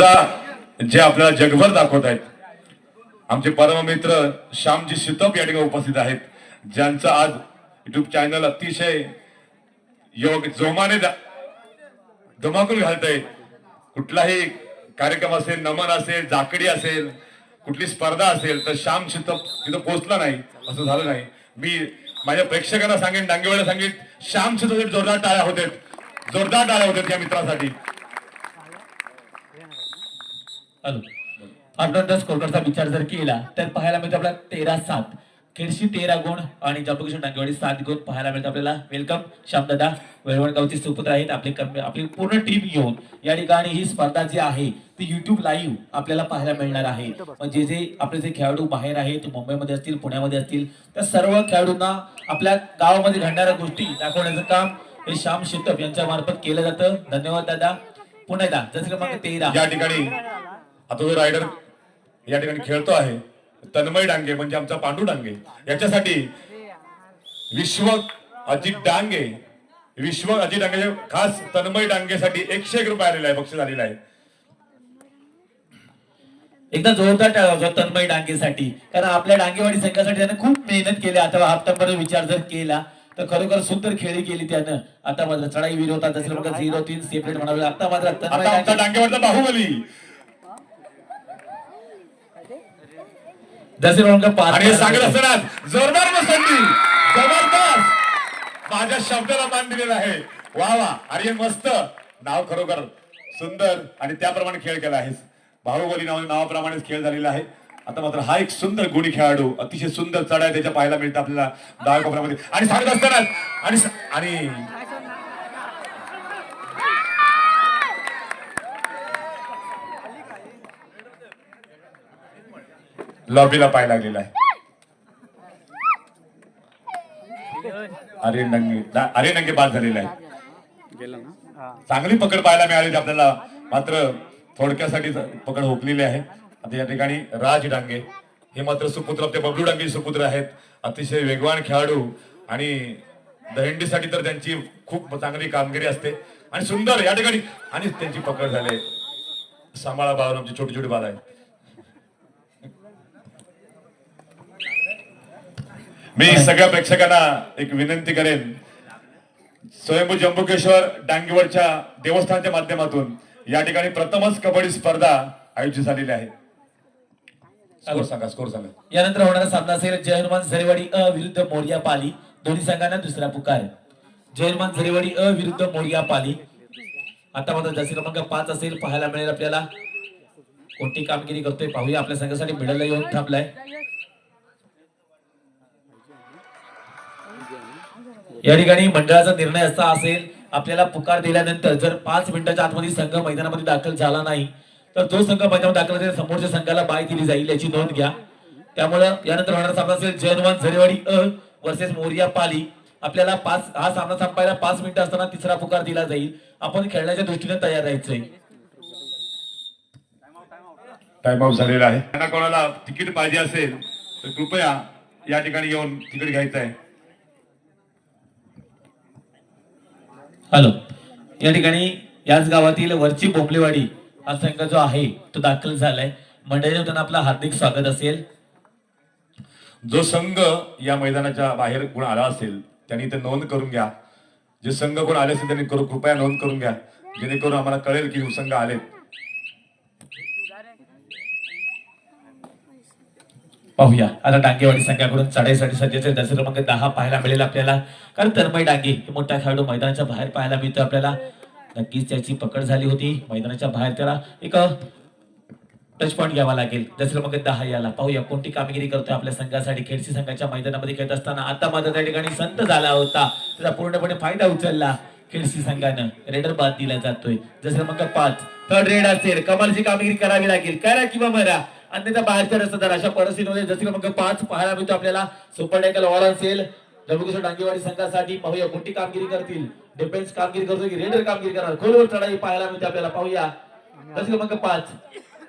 स्पर्धा जे आपल्याला जगभर दाखवत आहेत. आमचे परममित्र श्यामजी शितप या ठिकाणी उपस्थित आहेत. ज्यांचं आज युट्यूब चॅनल अतिशय योग जोमाने दा- धमाकून घालतंय. कुठलाही कार्यक्रम असेल नमन असेल जाकडी असेल कुठली स्पर्धा असेल तर श्याम शितप तिथं पोहोचला नाही असं झालं नाही. मी माझ्या प्रेक्षकांना सांगेन डांगेवाला सांगेन श्याम शितप जोरदार टाळ्या होत्या जोरदार टाळ्या होत्या या मित्रासाठी. हॅलो ऑर्डर स्कोरचा विचार जर केला तर पाहायला मिळतो आपल्याला तेरा सात. खेडशी तेरा गुण आणि जम्बूकिशोर डांगेवाडी सात गुण पाहायला मिळतो आपल्याला. वेलकम श्यामदादा वेळवणगावचे सुपुत्र आहेत. आपले आपली पूर्ण टीम घेऊन या ठिकाणी ही स्पर्धा जी आहे ती युट्यूब लाईव्ह आपल्याला पाहायला मिळणार आहे. म्हणजे जे आपले जे खेळाडू बाहेर आहेत मुंबईमध्ये असतील पुण्यामध्ये असतील त्या सर्व खेळाडूंना आपल्या गावामध्ये घडणाऱ्या गोष्टी दाखवण्याचं काम हे श्याम शेतप यांच्या मार्फत केलं जातं. धन्यवाद दादा. पुन्हा एकदा जसं क्रमांक तेरा. या ठिकाणी आता जो रायडर या ठिकाणी खेळतो आहे तन्मय डांगे म्हणजे आमचा पांडू डांगे याच्यासाठी विश्व अजित डांगे विश्व अजित डांगे खास तन्मय डांगेसाठी एकशे एक रुपये आलेला आहे बक्षीस आलेला आहे. एकदा जोरदार टाळा होता तन्मय डांगेसाठी. कारण आपल्या डांगेवाडी संघासाठी त्यानं खूप मेहनत केली. आता हप्त्यामध्ये विचार जर केला तर खरोखर सुंदर खेळी केली त्यानं. आता मात्र चढाई विरोधात असेल झिरो तीन सेपरेट म्हणावे आता मात्र तन्मय आता आमचा डांगे- डांगेवरचा बाहुबली. जसे पाच आणि सांगत असताना जोरदार संधी जबरदस्त. माझ्या शब्दाला मान दिलेला आहे. वा वा. अरे मस्त. नाव खरोखर सुंदर आणि त्याप्रमाणे खेळ केला आहे बाहुबली नाव नावाप्रमाणेच खेळ झालेला आहे. आता मात्र हा एक सुंदर गुणी खेळाडू अतिशय सुंदर चढाई त्याच्या पाहायला मिळतं आपल्याला. डाव्या कोपऱ्यामध्ये आणि सांगत असताना आणि आणि लॉबीला पाय लागलेला आहे. अरे नंगे अरे नंगे बाद झालेला आहे चांगली पकड पाहायला मिळाली आपल्याला. मात्र थोडक्यासाठी पकड हुकलेली आहे. आता या ठिकाणी राज डांगे. हे मात्र सुपुत्र आपले बबलू डांगे सुपुत्र आहेत. अतिशय वेगवान खेळाडू. आणि दहिंडीसाठी तर त्यांची खूप चांगली कामगिरी असते. आणि सुंदर या ठिकाणी. आणि त्यांची पकड झाली. सांभाळा बाबा आमची छोटी छोटी बाल आहे मी सगळ्या प्रेक्षकांना एक विनंती करेन. स्वयंभू जंबुकेश्वर डांगेवरच्या देवस्थानच्या माध्यमातून या ठिकाणी प्रथमच कबड्डी स्पर्धा आयोजित झालेली आहे. स्कोर सांगा स्कोर सांगा. यानंतर होणारा सामना असेल जय हनुमान झरेवाडी अ विरुद्ध मोर्या पाली. दोन्ही संघांना दुसरा पुकार जय हनुमान झरेवाडी अ विरुद्ध मोर्या पाली. आता मात्र जसे क्रमांक पाच असेल. पाहायला मिळेल आपल्याला. कोणती कामगिरी करतोय पाहूया. आपल्या संघासाठी मिडलला येऊन थांबलाय. या ठिकाणी मंडळाचा निर्णय असा असेल आपल्याला पुकार दिल्यानंतर जर पाच मिनिटाच्या आतमध्ये संघ मैदानामध्ये दाखल झाला नाही तर जो संघ मैदानात दाखल असेल समोरच्या संघाला बाय दिली जाईल याची नोंद घ्या. त्यामुळं यानंतर होणारा सामना असेल जयनवान झरेवाडी अ वर्सेस मोरिया पाली. आपल्याला पाच हा सामना संपायला पाच मिनिटं असताना तिसरा पुकार दिला जाईल. आपण खेळण्याच्या दृष्टीने तयार राहायचंय टाइम आउट झालेला आहे. त्यांना कोणाला तिकीट पाहिजे असेल तर कृपया या ठिकाणी येऊन तिकीट घ्यायचं आहे. हॅलो. या ठिकाणी याच गावातील वरची बोंबलेवाडी हा संघ जो आहे तो दाखल झालाय. मंडळी त्यांना आपलं हार्दिक स्वागत असेल. जो संघ या मैदानाच्या बाहेर कोण आला असेल त्यांनी ते नोंद करून घ्या. जे संघ कोण आले असेल त्यांनी कृपया नोंद करून घ्या. जेणेकरून आम्हाला कळेल की संघ आले पाहूया. आता डांगेवाडी संघाकडून चढाईसाठी सज्जचे दर्शन क्रमांक दहा पाहायला मिळेल आपल्याला. कारण तन्मय डांगे हे मोठा खेळाडू मैदानाच्या बाहेर पाहायला मिळतो आपल्याला. नक्कीच त्याची पकड झाली होती. मैदानाच्या बाहेर त्याला एक टच पॉईंट घ्यावा लागेल. दर्शन क्रमांक दहा याला. पाहूया कोणती कामगिरी करतोय आपल्या संघासाठी. खेडसी संघाच्या मैदानामध्ये खेळत असताना आता मात्र त्या ठिकाणी संत झाला होता. त्याचा पूर्णपणे फायदा उचलला. खेडसी संघानं रेडर बाद दिला जातोय. जसं क्रमांक पाच. थर्ड रेड असेल कमालची कामगिरी करावी लागेल. करा किंवा मरा. अन्यथा बाहेरच्या रस्त्यादार अशा परिस्थितीमध्ये जसे क्रमांक पाच पाहायला मिळतो आपल्याला. सुपर टायकल ऑल सेल जळगावच्या डांगेवाडी संघासाठी पाहूया कोणती कामगिरी करतील. डिफेन्स कामगिरी करतो की रेडर कामगिरी करणार? खोलवर चढाई पाहायला मिळते आपल्याला. पाहूया. जसे क्रमांक पाच.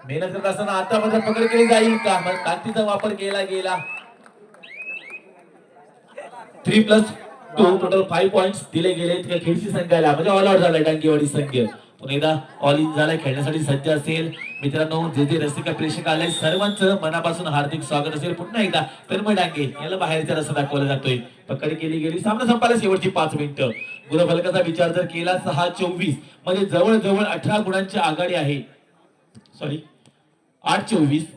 मेहनत करत असताना आता मात्र पकड केली जाईल का? मग ताकदीचा वापर केला गेला. Three plus two total five point दिले गेले खेळची संघाला. म्हणजे ऑल आउट झाला डांगेवाडी संघ. पुन्हा एकदा ऑल इन झालाय खेळण्यासाठी सज्ज असेल. मित्रांनो जे जे रसिक प्रेक्षक आले सर्वांचं मनापासून हार्दिक स्वागत असेल. पुन्हा एकदा तन्मय डांगे याला बाहेरचा रस्ता दाखवला जातोय. पकड केली गेली सामना संपायला शेवटची पाच मिनिटं. गुणफलकाचा विचार जर केला सहा चोवीस. म्हणजे जवळजवळ अठरा गुणांची आघाडी आहे. सॉरी आठ चोवीस.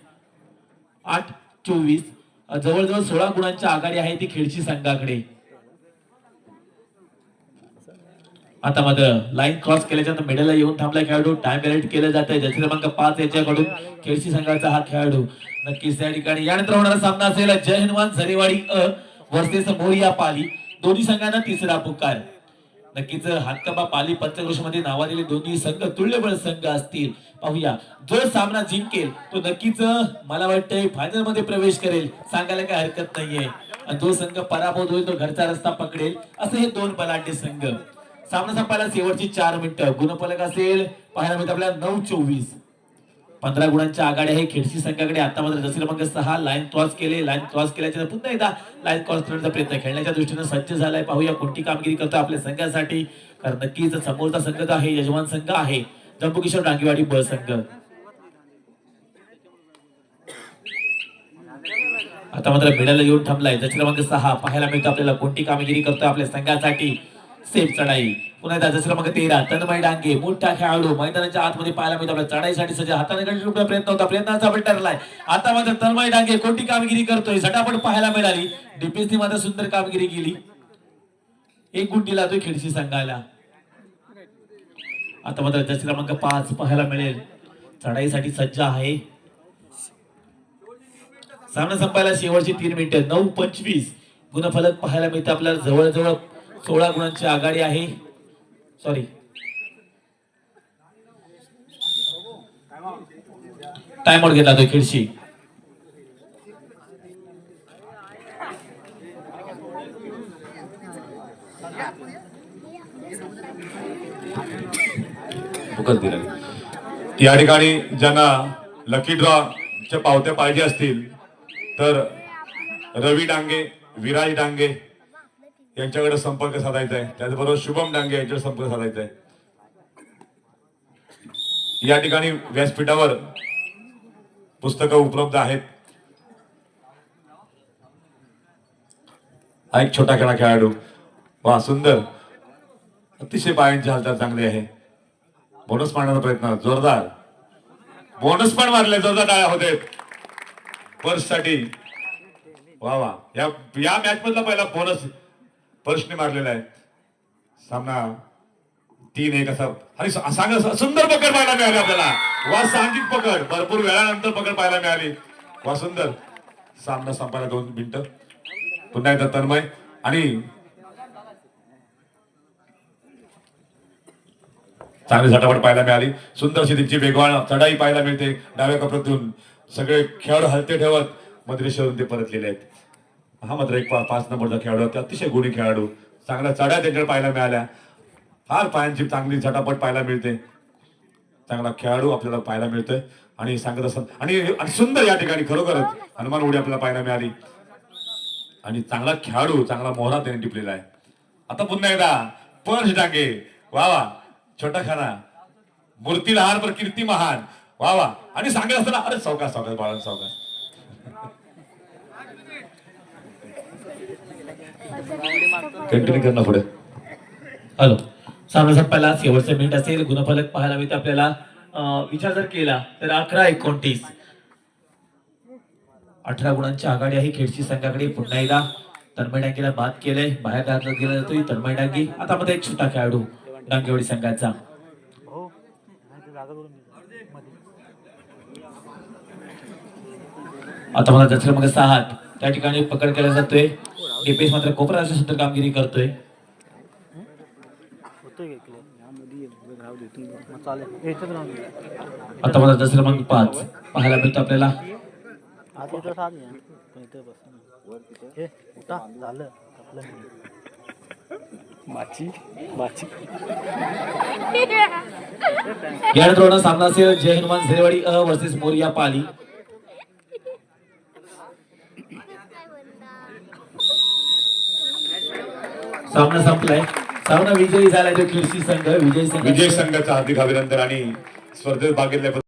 आठ चोवीस. जवळजवळ सोळा गुणांची आघाडी आहे ती खेळची संघाकडे. आता मात्र लाईन क्रॉस केल्याच्यानंतर मिडलला येऊन थांबला खेळाडू. टाइम बॅलेट केलं जात आहे जर्सी क्रमांक पाच याच्याकडून. खेळशी संघाचा हा खेळाडू. नक्कीच त्या ठिकाणी यानंतर होणारा सामना असेल जय हनुमान झरेवाडी अ वर्सेस मोरिया पाली. दोन्ही संघांना तिसरा पुकार. नक्कीच हातकंबा पाली पंचक्रोशमध्ये नावालेले दोन्ही संघ तुल्यबळ संघ असतील. पाहूया. जो सामना जिंकेल तो नक्कीच मला वाटतंय फायनलमध्ये प्रवेश करेल. सांगायला काही हरकत नाहीये. आणि जो संघ पराभूत होईल तो घरचा रस्ता पकडेल. असे हे दोन बलाढ्य संघ. सामना संपायला शेवटची चार मिनिटं. गुणफलक असेल पाहायला मिळत आपल्याला नऊ चोवीस. पंधरा गुणांच्या आघाडी आहे खेडशी संघाकडे आता मात्र जसे क्रमांक सहा लाईन क्रॉस केले. लाईन क्रॉस केल्याच्या पुन्हा एकदा लाईन क्रॉस करण्याचा प्रयत्न खेळण्याच्या दृष्टीने सज्ज झालाय. पाहूया कोणती कामगिरी करतो आपल्या संघासाठी. कारण नक्कीच समोरचा संघ आहे यजमान संघ आहे जम्बू किशोर डांगेवाडी बळ संघ. आता मात्र मिडलला येऊन थांबलाय. जसे क्रमांक सहा पाहायला मिळतो आपल्याला कोणती कामगिरी करतो आपल्या संघासाठी. सेफ चढाई. पुन्हा एकदा जसे मग तेरा तन्मय डांगे मोठा खेळाडू. मैदानाच्या आतमध्ये पाहायला मिळतो आपल्या चढाईसाठी सज्ज हाताने कंटिन्यू प्रयत्न होता. प्रयत्नाचा आपण ठरलाय. आता मात्र तन्मय डांगे कोणती कामगिरी करतोय? झटापट पाहायला मिळाली. डिफेन्सनी मात्र सुंदर कामगिरी केली. एक गुण दिला तो खेळशी संघाला. आता मात्र जसे क्रमांक पाच पाहायला मिळेल. चढाईसाठी सज्ज आहे. सामना संपायला शेवटची तीन मिनिटं नऊ पंचवीस. गुणफलक पाहायला मिळतं आपल्याला जवळजवळ. सोळा गुणांची आघाडी आहे. सॉरी टाइम आउट घेतला तो खिडशी. या ठिकाणी ज्यांना लकी ड्रॉ च्या पावत्या पाहिजे असतील तर रवी डांगे विराज डांगे यांच्याकडे संपर्क साधायचा आहे. त्याचबरोबर शुभम डांगे यांच्याकडे संपर्क साधायचा आहे. या ठिकाणी व्यासपीठावर पुस्तकं उपलब्ध आहेत. हा एक छोटा खेळा खेळाडू. वा सुंदर. अतिशय पायांची हालचाल चांगली आहे. बोनस मारण्याचा प्रयत्न. जोरदार. बोनस पण मारले. जोरदार टाळ्या होते. पर्ससाठी वा वा या या मॅच मधला पहिला बोनस पर्सने मारलेला आहे. सामना तीन एक असा आणि सांगा सुंदर पकड पाहायला मिळाली आपल्याला. वा सांघिक पकड. भरपूर वेळानंतर पकड पाहायला मिळाली. वा सुंदर. सामना संपायला दोन मिनिटं. पुन्हा एकदा तन्मय. आणि चांगली झटापट पाहायला मिळाली. सुंदर त्यांची वेगवान चढाई पाहायला मिळते. डाव्या कपड्यातून सगळे खेळाडू हलते ठेवत. मद्रेश्वरून ते परतलेले आहेत. हा मात्र एक पाच नंबरचा खेळाडू आहे. ते अतिशय गुणी खेळाडू. चांगल्या चढ्या त्यांच्याकडे पाहायला मिळाल्या. फार पायांची चांगली झटापट पाहायला मिळते. चांगला खेळाडू आपल्याला पाहायला मिळतोय. आणि सांगत असत आणि आणि सुंदर या ठिकाणी खरोखरच हनुमान उडी आपल्याला पाहायला मिळाली. आणि चांगला खेळाडू चांगला मोहरा त्याने टिपलेला आहे. आता पुन्हा एकदा पर्श डांगे वा वा. छोटा खाना. मूर्ती लहान पर कीर्ती महान. वा वा. आणि सांगत असताना अरे सावकाश सावकाश बाळा सावकाश. कंटिन्यू करणं पुढे. हॅलो. सामना पहिला शेवटचं मिनिट असेल. गुणफलक पाहायला मिळतं आपल्याला. विचार जर केला तर अकरा एकोणतीस. अठरा गुणांची आघाडी आहे खेडची संघाकडे. पुन्हा एकदा तन्मय डांगेला बाद केलंय. बाहेर घातला गेला जातोय तन्मय डांगी. आता मध्ये एक छोटा खेळाडू डांगेवाडी संघाचा. आता मला दसरा मग सहा त्या ठिकाणी पकड केला जातोय. डिपेस मात्र कोपरा सुद्धा कामगिरी करतोय. आता मला दसरा मग पाच. पाहायला मिळतो आपल्याला. हे. सामना असेल जय हनुमान झरेवाडी अ वर्सेस मोरिया पाली. सामना संपलाय. सामना विजयी झाला तो कृषी संघ विजयी संघ. विजय संघाचं हार्दिक अभिनंदन आणि स्पर्धेत भाग घेतल्याबद्दल